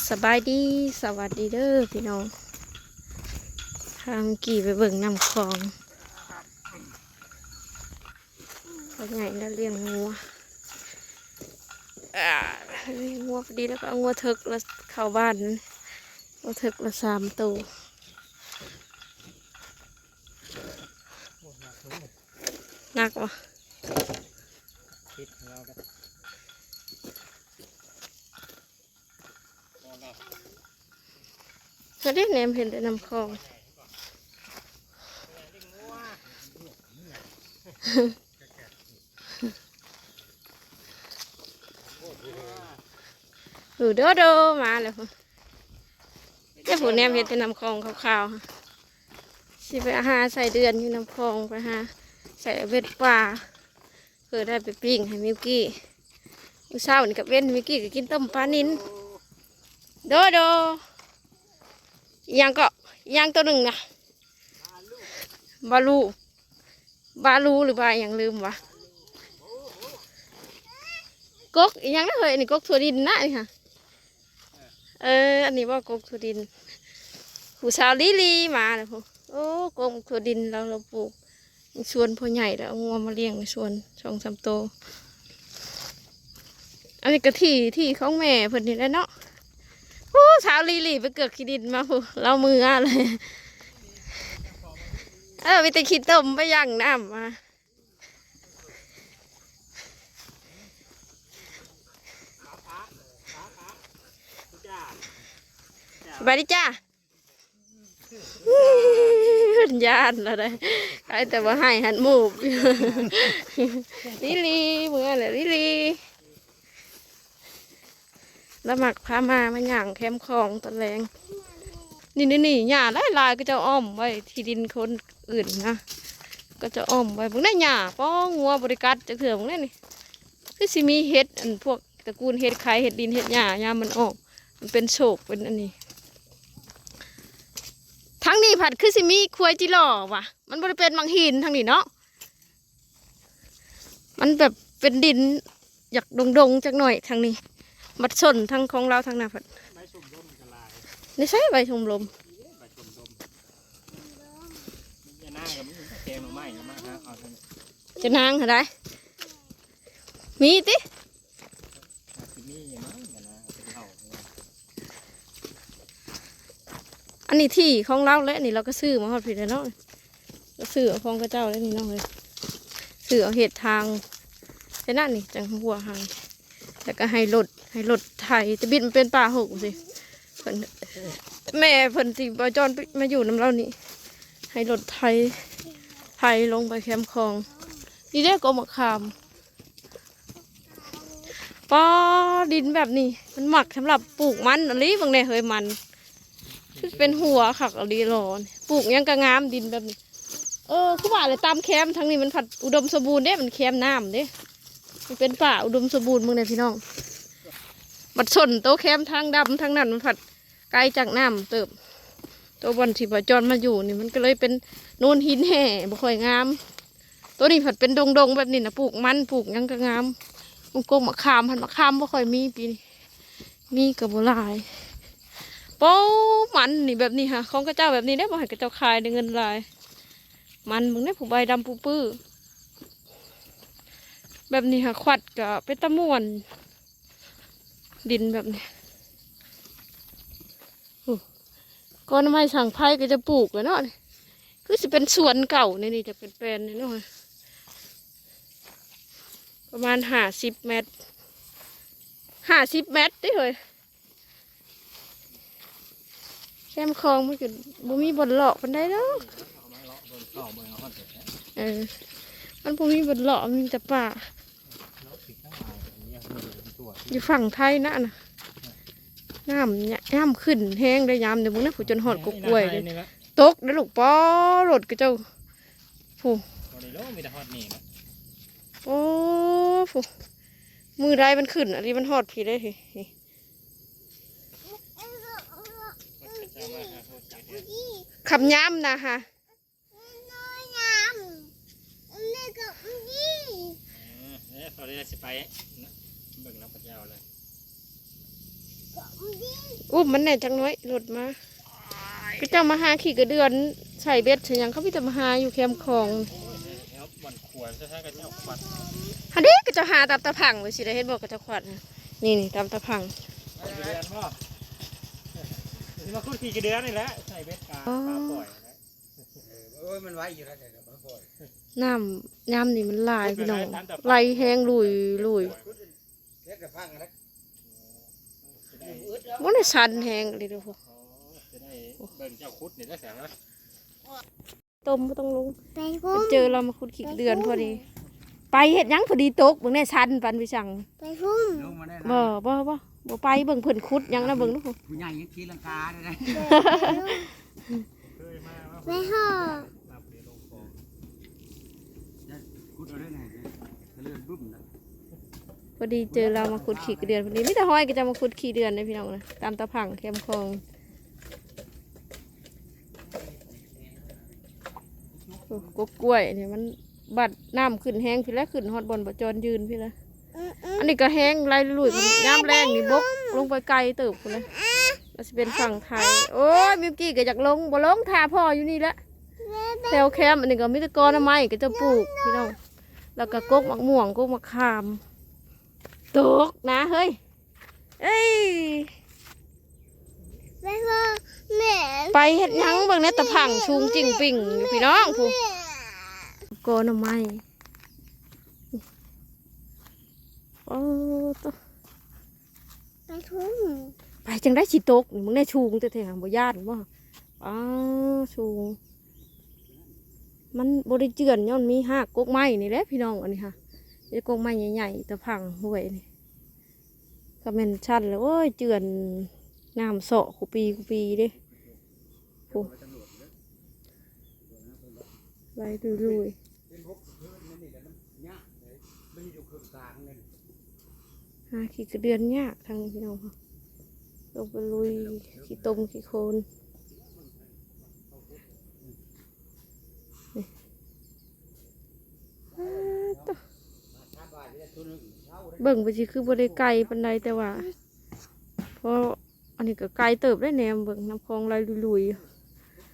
สบายดีสวัสดีเด้อพี่น้องทางกี่ไปเบิ่งน้ำคลองเขาไงแล้วเลี้ยงงัวอ่าเลี้ยงงัวพอดีแล้วก็งัวเถิกแล้วเข้าบ้านงัวเถิกละสามตัวหนักวะ คิดของเรากัน เขาได้แนมเห็นแต่น้ำคลองหนูเด้อด้อมาแล้วพุ่นเจ้าผู้แนมเห็นแต่น้ำคลองขาวๆค่ะสิไปหาใส่เดือนอยู่น้ำคลองไปหาใส่เวทปลาเพื่อได้ไปปิ้งให้มิวกี้เช้านี่กับเว้นมิวกี้ก็กินต้มปลานินเด้อด้อ ยังก็ยังตัวหนึ่งนะบาลูบาลูหรือบาอย่างลืมวะกกยังนะเฮ้ยอันนี้กกถั่วดินนะนี่ค่ะเอออันนี้ว่ากกถั่วดินผู้สาวลีลีมาเลยพวกโอ้กกถั่วดินเราเราปลูกในสวนพ่อใหญ่แล้วงัวมาเลี้ยงในสวนสองสามโตอันนี้ก็ที่ที่ของแม่เพิ่นนี่แหละเนาะ โอ้สาวลีลีไปเกือกขี้ดินมาพูเรามืออะไรเออไปแต่ขี้ต้มไปย่างน้ำมาสบายดีจ้าหันยานอะไรใครแต่ว่าให้หันมูบลิลีเมื่อไรลิลี แล้วหมักพามามาหย่างแคมคลองตะแรง นี่นี่นี่หญ้าลายลายก็จะอ้อมไว้ที่ดินคนอื่นนะก็จะอ้อมไว้พวกนั้หญ้าป้องงัวบริการจะเถื่อพวกนั้นนี่คือสิมีเห็ดอันพวกตระกูลเห็ดไข่เห็ดดินเห็ดหญ้าหญ้ามันออกมันเป็นโศกเป็นอันนี้ทั้งนี้ผัดคือสิมีควยจิหล่อว่ะ มันบริเป็นมังหินทั้งนี้เนาะมันแบบเป็นดินอยากดงๆจักหน่อยทางนี้ มัดสนทั้งของเราทางหน้าผัดใบสุ่มร่มกันลายนี่ใช่ใบชมรมใบสุ่มร่มมีหน้ากับมีแกงหน่อไม้กันมากนะเอาทางนี้จะนางเหรอได้มีติอาซิมี่อย่างนั้นกันนะเป็นเห่าเนี่ยอันนี้ที่ของเราและนี่เราก็ซื้อมาฮอดผิดแล้วเนาะก็ซื้อเอาของกระเจ้าแล้วนี่เนาะเลยซื้อเอาเห็ดทางแต่นั่นนี่จังหัวหางแล้วก็ให้รถ ให้รถไทยแต่บิดมันเป็นป่าหกสิเพิ่นแม่เพิ่นที่บจอนมาอยู่น้ำเรานี่ให้รถไทยไทยลงไปแคมป์คลองนี่เรียกกมะขามป้อดินแบบนี้ มันหมักสำหรับปลูกมันอะไรบางเนี่ยเฮ้ยมันเป็นหัวขักอาดีรอนปลูกยังกระงามดินแบบนี้ เออคือว่าเลยตามแคมป์ทั้งนี้มันผัดอุดมสมบูรณ์เด้มันแคมป์น้ำเด้มันเป็นป่าอุดมสมบูรณ์มึงเนี่ยพี่น้อง บัดสนโตแคมทางดำทางนั้นมันผัดไกลจากน้ำเติบตัวบอลที่บจรมาอยู่นี่มันก็เลยเป็นโนนหินแห่บ่ค่อยงาม ตัวนี้ผัดเป็นดงดงๆแบบนี้นะปลูกมันปลูกยังกะงามมงกงมะขามผัดมะขามบ่ค่อยมีปีนี้มีกับบัหลายโป้มันนี่แบบนี้ค่ะของกระเจ้าแบบนี้ได้บ่ให้กระเจ้าขายได้เงินลาย มันมึงได้ผูกใบดำปูปื้อแบบนี้ค่ะควัดกับเป็นตะม่วน ดินแบบนี้ก้อนไม้สั่งไผ่ก็จะปลูกแล้วเนาะนี่คือสิเป็นสวนเก่านี่นี่จะเป็นแปลนนี่เนาะประมาณห้าสิบเมตรห้าสิบเมตรได้เลยแคมคลองมันก็บ่มีบนหลอกมันได้แล้วเอาะเออมันบ่มีบนหลอกมันมีแต่ป่า เลาะติดข้างหลังอย่างเงี้ยมือเป็นตัวอยู่ฝั่งไทยนะนะน้ำเนี่ยน้ำขึ้นแห้งได้ยามเดี๋ยวมึงนะผู้จนหอดกกล้วยเลยนี่ละตกแล้วลูกป้อรถก็เจ้าผู้ตัวนี้โลมีแต่ฮอดนี่นะโอ้ผู้มือได้มันขึ้นอันนี้มันหอดผีได้ทีนี่จะมาหาเขาจัดเนี่ยขับย้ำนะฮะเออเนี่ยตอนนี้เราจะไปนะ เบิ่งน้ำพระเจ้าเลยอุ้มมันแน่จังน้อยหลุดมาก็เจ้ามาหาขี่กระเดือนใส่เบ็ดใส่หยังเขาพี่จะมาหาอยู่แคมป์ของแล้วมันควรจะใช้กันเจ้าควันฮันเด็ก็จะหาตามตะพังไปสิได้เห็นบอกก็จะขวัญนี่นี่ตามตะพังกี่เดือนบ่นี่มาคุดกี่เดือนนี่แหละใส่เบ็ดกาปลาปล่อยนะโอ้ยมันไว้อยู่แล้วแต่เราบ่อยน้ำน้ำนี่มันลายพี่น้องไหลแห้งลุยลุย เล็กแต่พังนะจะได้มันได้ชันแห้งเลยดูพวกอ๋อจะได้เบิ่งเจ้าคุดนี่ได้แสงนะต้มไม่ต้องลงไปไปพุ่มเจอเรามาขุดขีดเดือนพอดี ไปเห็ดหยังพอดีตกเบิ่งแน่ชันปันไปสั่งไปพุ่มลงมาได้บ่บ่บ่บ่ไปเบิ่งเพิ่นขุดหยังนะเบิ่งดูพวกผู้ใหญ่ยังทีลังกาได้ไหมเคยมาว่าไปห่อนับเปลงฟองพูดเอาได้ไงเลื่อนบึ้มนะพ อดีเจอเรามาขุดขีดเดือนพอดีมิแต่ห้อยก็จะมาขุดขีดเดือนนะพี่น้องนะตามตะพังแคมคลองโอ้กกล้วยนี่มันบัดน้ำขึ้นแห้งพี่แล้วขึ้นฮอดบนบ่จอนยืนพี่ละอืมอืมอันนี้ก็แห้งไล่ลุยมันย่ำแรงนี่บกลงไปไกลเติบพุ่นเลยมันจะเป็นฝั่งไทย โอ้ยมิวกี้ก็อยากลงบ่ลงทาพ่ออยู่นี่แหละแถวแคมป์อันนี้ก็มิตรกรน้ำไม้ก็จะปลูกพี่น้องแล้วก็กกมะม่วงกกมะขาม ตกนะเฮ้ย เอ้ย ไปห่อแม่ไปเฮ็ดหยังเบิ่งในตะพังชูงจิ่งปิ่งอยู่พี่น้องผู้โกน้ำไม้โอ้ตไปพุ่มไปจังได้สิตกนี่มึงได้ชูงแต่แถงบ่ญาติบ่อ้าวชูงมันบริเจือนย้อนมีหักกกไม้นี่แหละพี่น้องอันนี้ค่ะ ไอ้กกไม้ใหญ่ๆตะพังห้วยนี่ก็เป็นชันแล้วโอ้ยเจือนน้ำเสาะคูปีคูปีด้โอ้ไล่ลุยเป็นพวกเพื่อนนั่นนี่แหไม่ได้อยู่เครื่องกลางเลยหาขี้กระเดือนยากทางนี้พี่น้องค่ะลงไปลุยขี้ตมขี้โคนนี่อ้าวตะ เช่าได้เบิ่งไปสิคือบริไกลปันใดแต่ว่าเพราะอันนี้ก็ไกลเติบได้แนมเบิ่งน้ำคลองไหลลุยๆอยู่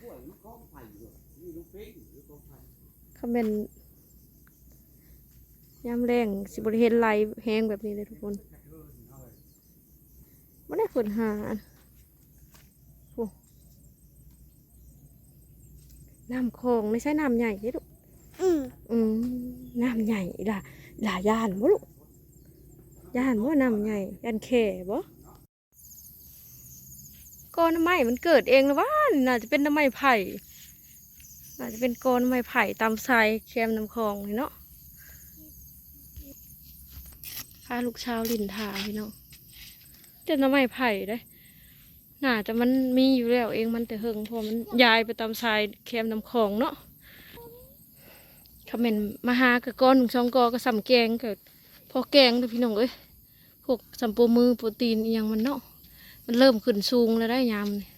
กล้วยมันคล้องไผ่อยู่นี่ลูกเป้งหรือคล้องไผ่คำเป็นยามแรงสิบริเห็นไหลแห้งแบบนี้เลยทุกคนไม่ได้ฝนหาโอ้น้ำคลองไม่ใช่น้ำใหญ่เด้อลูกอืมอืมน้ำใหญ่ล่ะ ล่ะย่านบ่ลูกย่านบ่นำใหญ่ย่านแค่บ่ก้อน้ำไม้มันเกิดเองหรือว่าน่าจะเป็นน้ำไม้ไผ่น่าจะเป็นก้อน้ำไม้ไผ่ตามทรายแคมน้ำคลองนี่เนาะพาลูกชาวลินทาพี่น้องเจะน้ำไม้ไผ่ได้น่าจะมันมีอยู่แล้วเองมันแต่เฮิงพอมันย้ายไปตามทรายแคมน้ำคลองเนาะ ถ้าเป็นมาหากับก้อนหนึ่งช่องกอก็สำแกงกับพอแกงเด้อพี่น้องเอ้ยพวกสัมโปรมือโปรตีนอหยังมันเนาะมันเริ่มขึ้นสูงแล้วได้ยามนี่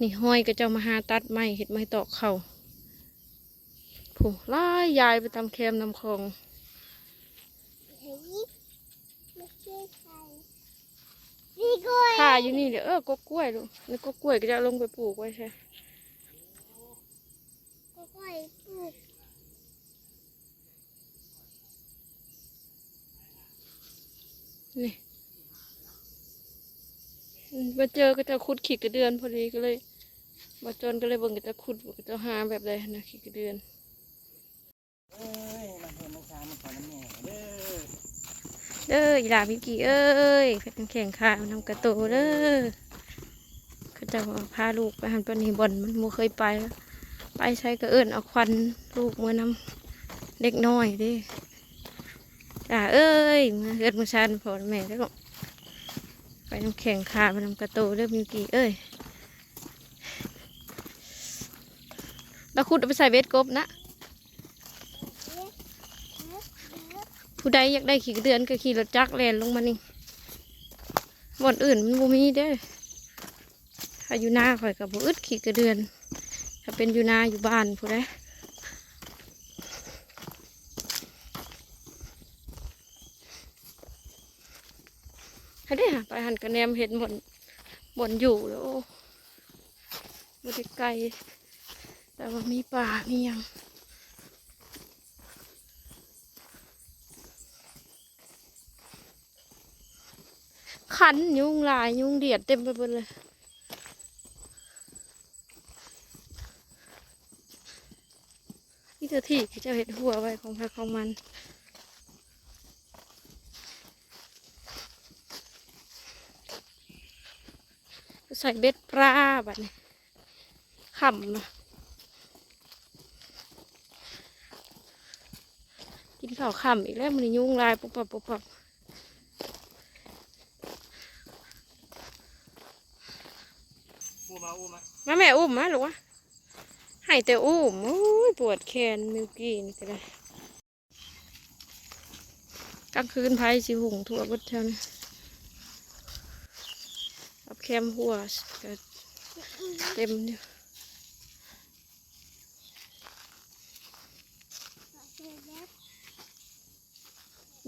นี่ห้อยก็จะมาหาตัดไม้เห็ดไม้ตอกเขาผู้ไล่ยายไปตามแคมน้ำคลองเฮ้ยไม่ใช่ใครนี่กล้วยข่าอยู่นี่เดี๋ยวเออก็กล้วยลูกนี่ก็กล้วยก็จะเอาลงไปปลูกไว้ใช่ กล้วยปลูก นี่มาเจอก็จะขุดขีดกระเดือนพอดีก็เลยมาจนก็เลยเบิ่งก็จะขุดก็จะหาแบบใดนะขีดกระเดือนเอ้ยมันเพิ่มมันชามันขอน้ำแม่เด้อเด้ออีหลาพิกี้เอ้ยแข่งขาวนำกระโตเด้อเขาจะพาลูกไปหันปนีบอนมันโมเคยไปแล้วไปใช้ก็เอิญเอาควันลูกมานำเด็กน้อยดิ จ้าเอ้ยมาเอิญมาชันพอแม่ได้หรอกไปน้ำแข่งขาไปน้ำกระโตเด้อพิกี้เอ้ยแล้วคุณเอาไปใส่เบ็ดกบนะผู้ใดอยากได้ขี่เดือนก็ขี่รถจักรแลนลงมานี่บ่อนอื่นมันบ่มีเด้อถ้าอยู่นาข่อยกับบ่อึดขี่กระเดือน ถ้าเป็นอยู่นาอยู่บ้านผู้ใดให้ ไปหันกระแนมเห็นบนบนอยู่แล้วโอ้บไดไกล แต่ว่ามีป่ามีหยังขันยุงลายยุงเดียดเต็มไปหมดเลยนี่เธอที่เขาจะเห็ดหัวไว้ของใครของมัน ใส่เบ็ดปลาแบบนี้ขำนะกินข้าวขำอีกแล้วมันยุงลายปุ๊บปับปุ๊บปับอู้มาอู้มามาแม่อุ้มมาหรือวะให้แต่อุ้มโอ้ยปวดแขนมิวกี้นี่ก็ได้กลางคืนไพ่สิหุงทั่วบดแถวนี้ กับแคมหัวก็เต็มอยู่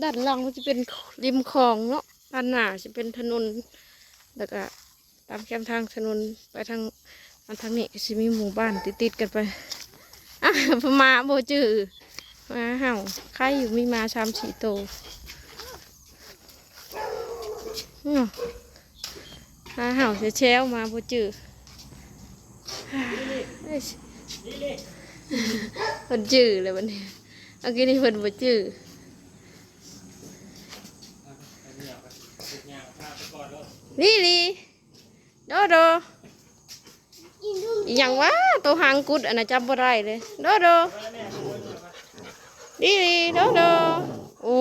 ด้านล่างมันจะเป็นริมคลองเนาะด้านหน้าจะเป็นถนนแล้วก็ตามแคมทางถนนไปทางอันทางนี้ก็สิมีหมู่บ้านติดๆกันไปอะพมาโบจือมาเห่าใครอยู่มีมาชามสีโตอื้อ มาเห่าเชแชวมาโบจือเอ้ยเพิ่นจือเลยวันนี้เมื่อกี้นี่เพิ่นบ่จื้อไปเหนียวไปติดยางพาไปก่อนเลยนี่ลีโดโดอย่างวะตัวหางกุดอันน่ะจำบ่ได้เลยโดโดนี่ลีโดโดโอ้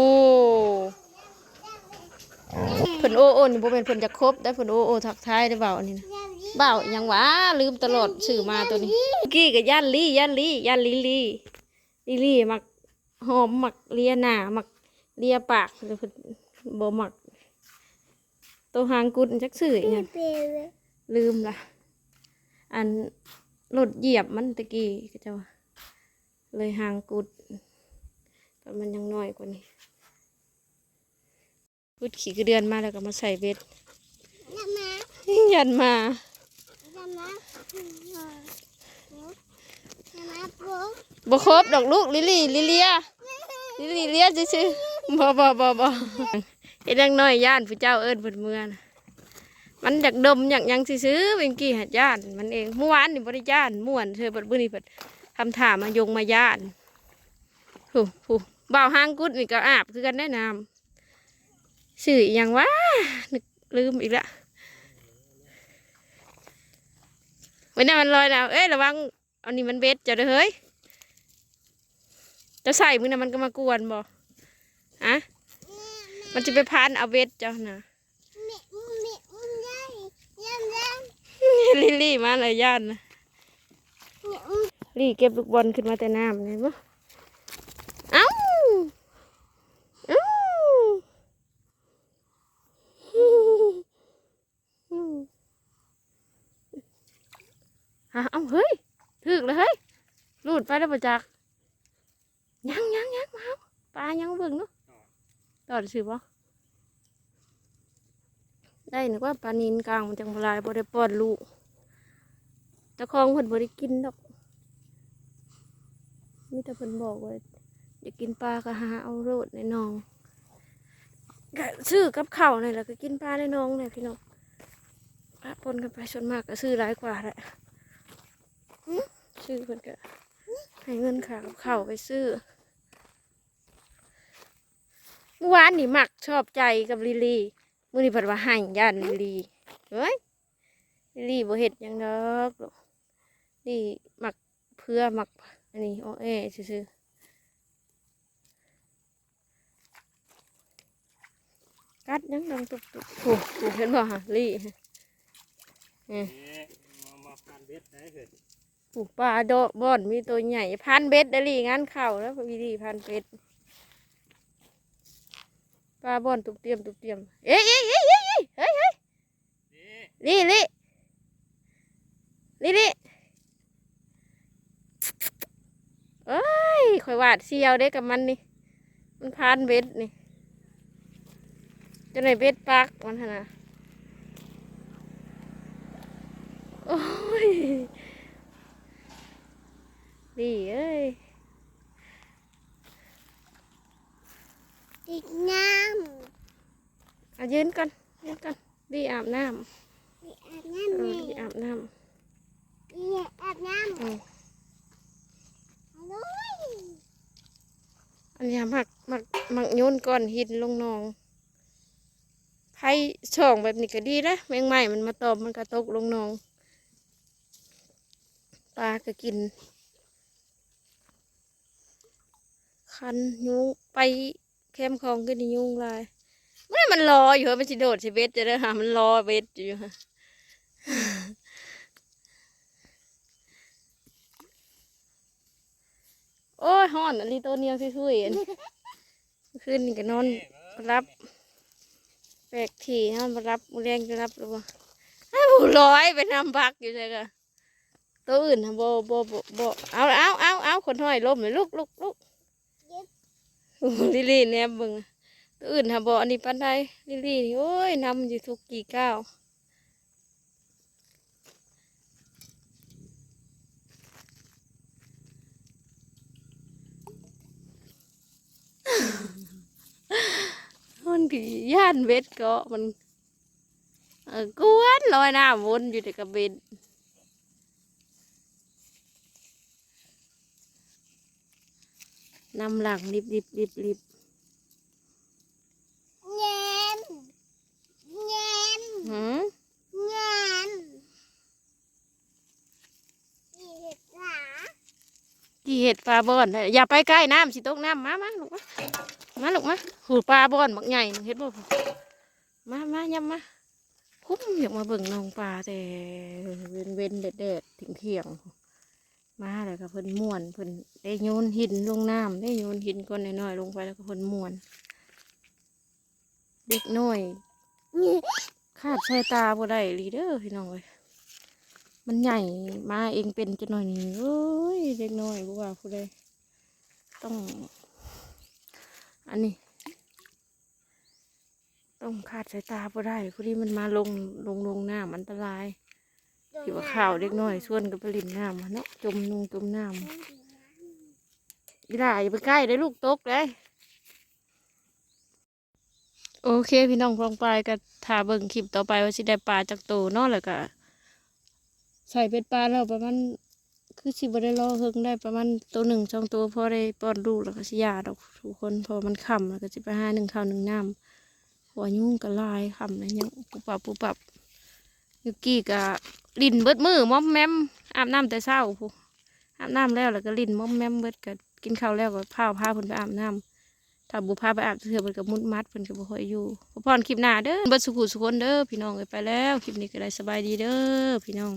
เพิ่นโอโอ้นี่บ่เป็นเพิ่นจะครบได้เพิ่นโอโอ้ทักทายได้เบาอันนี้นะแบบนี้เบาย่างวะลืมตลอดสื่อมาตัวนี้กี้ก็ย่านลี่ย่านลี่ย่านลีลี่ลีลี่มักหอมมักเลียหน้ามักเลียปากเพิ่นบ่มักตัวหางกุดจักสื่ออหยังเปรี้ยลืมละอันรถเหยียบมันตะกี้ก็จะเลยหางกุดแต่มันยังน้อยกว่านี้ กุดขี่กระเดือนมาแล้วก็มาใส่เบ็ดน้ำมายันมาน้ำมาน้ำมาปุ๊บบ่ครบดอกลูกลิลี่ลิเลียลิลี่เลียซื่อๆบ่บ่บ่บ่เฮ็ดยังน้อยย่านผู้เจ้าเอิ้นเพิ่นเมือนะมันอยากดมอยากหยังซื่อๆเป็นกี้หัดย่าน มันเองเมื่อวานนี่บ่ได้ย่านม่วนเธอบัดมื้อนี้เพิ่นทำท่ามายงมาย่านผู้ผู้บ่าวห้างกุดนี่ก็อาบคือกันได้น้ำ สื่ออหย่างวะนึกลืมอีกและวันนี้มันลอยแล้วเอ้ยระวังเอานี่มันเบ็ดจะเด้อเฮ้ยจะใส่มือนะมันก็มากวนบ่อะมันจะไปพานเอาเบ็ดเจ้านะแม่แม่อุ้มได้ย่ำย่ลิลลี่มาเลยย่านนะำแม่อุ้มลี่เก็บลูกบอลขึ้นมาแต่น้ำเลยบ่เอ้าเอ้า ฮะเอาเฮ้ยถึกเลยเฮ้ย รูดไปแล้วประจักยังยังยังมาปลายังเบิ่งเนาะต่อสิบ่ได้นึกว่าปลานินกลางมันจังลายบ่ได้ปอนลูกเจ้าของเพิ่นบ่ได้กินดอกมีแต่เพิ่นบอกว่าอยากกินปลาก็หาเอาโรดในหนองก็ซื้อกับข้าวนี่แหละก็กินปลาในหนองเนี่ยพี่น้องปะปนกันไปส่วนมากก็ซื้อหลายกว่าแหละซื้อเพิ่นก็ ให้เงินค่ากับข้าวไปซื้อเมื่อวานนี่มักชอบใจกับลิลี่มื้อนี้เพิ่นว่าให้ย่านลิลี่เฮ้ยลิลี่บ่เฮ็ดหยังดอกลูกนี่มักเพื่อมักอันนี้อ้อแอซื่อๆกัดหยังดังตุบๆโอ้โหเห็นบ่ฮะลี่เอ๊ะมามาพานเบ็ดได้เถิด ปลูกปลาโดบอนมีตัวใหญ่พันเบ็ดได้ลีงานเข่าแล้ววิดีพันเบ็ดปลาบอนตุกเตรียมตุกเตรียมเอ้ะเอ้ะเอ้ะเอ้ะเฮ้ยเฮ้ยลีลีลีลีเอ้ยข่อยวาดเสียวได้กับมันนี่มันพันเบ็ดนี่จะไหนเบ็ดปักมันนะโอ้ย ดีเอ้ยติดน้เอายืนกันยืนกันดีอาบน้ำมีอาบำน้ำเอเลอยดีอาบน้มีอาบน้ำอืมำฮัลโหลอันนี้หมักหมักหมักโยนก่อนหินลงหนองไผ่ช่องแบบนี้ก็ดีนะแมงใหม่มันมาตอมมันก็ตกลงหนองปลาก็กิน คันยุงไปแคมคองก็นี่ยุงลายไม่ได้มันรออยู่มันสิโดดสิเบ็ดจะได้หามันรอเบ็ดอยู่ฮะโอ้ยฮ้อนอันนี้ตัวเนียวซุยๆอันคืนนี่ก็นอนรับแปลกทีนอนมารับมือแรงจะรับหรือเปล่าอ้าวร้อยไปนำพักอยู่ใช่กะตัวอื่นทำโบโบโบโบเอาเอาเอาเอาคนห้อยล้มเลยลุกลุกลุก ลิลี่เนี่ยเบึงตัวอื่นทำโบอันนี้ปันไดลิลี่นี่โอ้ยนำอยู่ทุกกี่ก้าวมันกี่ย่านเวทกาะมันกวนลอยน้ำวนอยู่ในกระเบน นำหลังริบริบริบริบเงียนเงียนหืมเงียนอีเห็ดหลากี่เห็ดปลาบอนน่ะอย่าไปใกล้น้ำสิตกน้ำมามาลูกมามาลูกมาหูปลาบอนบักใหญ่นึงเห็ดบ่มามายับมาคุ้มอยากมาเบิ่งน้องปลาแต่เว้นเว้นๆแดดแดดถึงเที่ยงๆ มาแล้วก็เพิ่นม่วนเพิ่นได้โยนหินลงน้ำได้โยนหินก้อนน้อยๆลงไปแล้วก็เพิ่นม่วน เด็กน้อยขาดสายตาบ่ได้ลีเด้อพี่น้องเอ้ยมันใหญ่มาเองเป็นจะหน่อยนี่เอ้ยเด็กน้อยบ่ว่าผู้ใดต้อง อันนี้ ต้องขาดสายตาบ่ได้ผู้ที่มันมาลงลงลงน้ำอันตราย ที่ว่าข่าวเด็กน้อยชวนกันไปลินน้ำอะเนาะจมลงจมน้ำอีหล่าอย่าไปใกล้ได้ลูกตกเลยโอเคพี่น้องพองไปก็ถาเบิ่งคลิปต่อไปว่าสิได้ปลาจากโตเนาะแล้วก็ใส่เป็นปลาแล้วประมาณคือสิบได้รอเฮิงได้ประมาณตัวหนึ่งสองตัวพอได้ป้อนลูกแล้วก็สิยาดอกทุกคนเพอมันค่ำแล้วก็สิไปหาหนึ่งข้าวหนึ่งน้ำหัวยุ่งก็ลายค่ำแล้วยังปุบปับปุบปับยุกี้ก็ ลินเบิดมือมอมแมมอาบน้ำแต่เช้าพูอาบน้ำแล้วแล้วก็ลินมอมแมมเบิดก็กินข้าวแล้วก็พาพาเพิ่นไปอาบน้ำถ้าบุพาไปอาบเถื่อมันก็มุดมัดเพิ่นก็บ่ค่อยอยู่พอพรคลิปหน้าเด้อเบิดสุขุสุคนเด้อพี่น้องเอ้ยไปแล้วคลิปนี้ก็ได้สบายดีเด้อพี่น้อง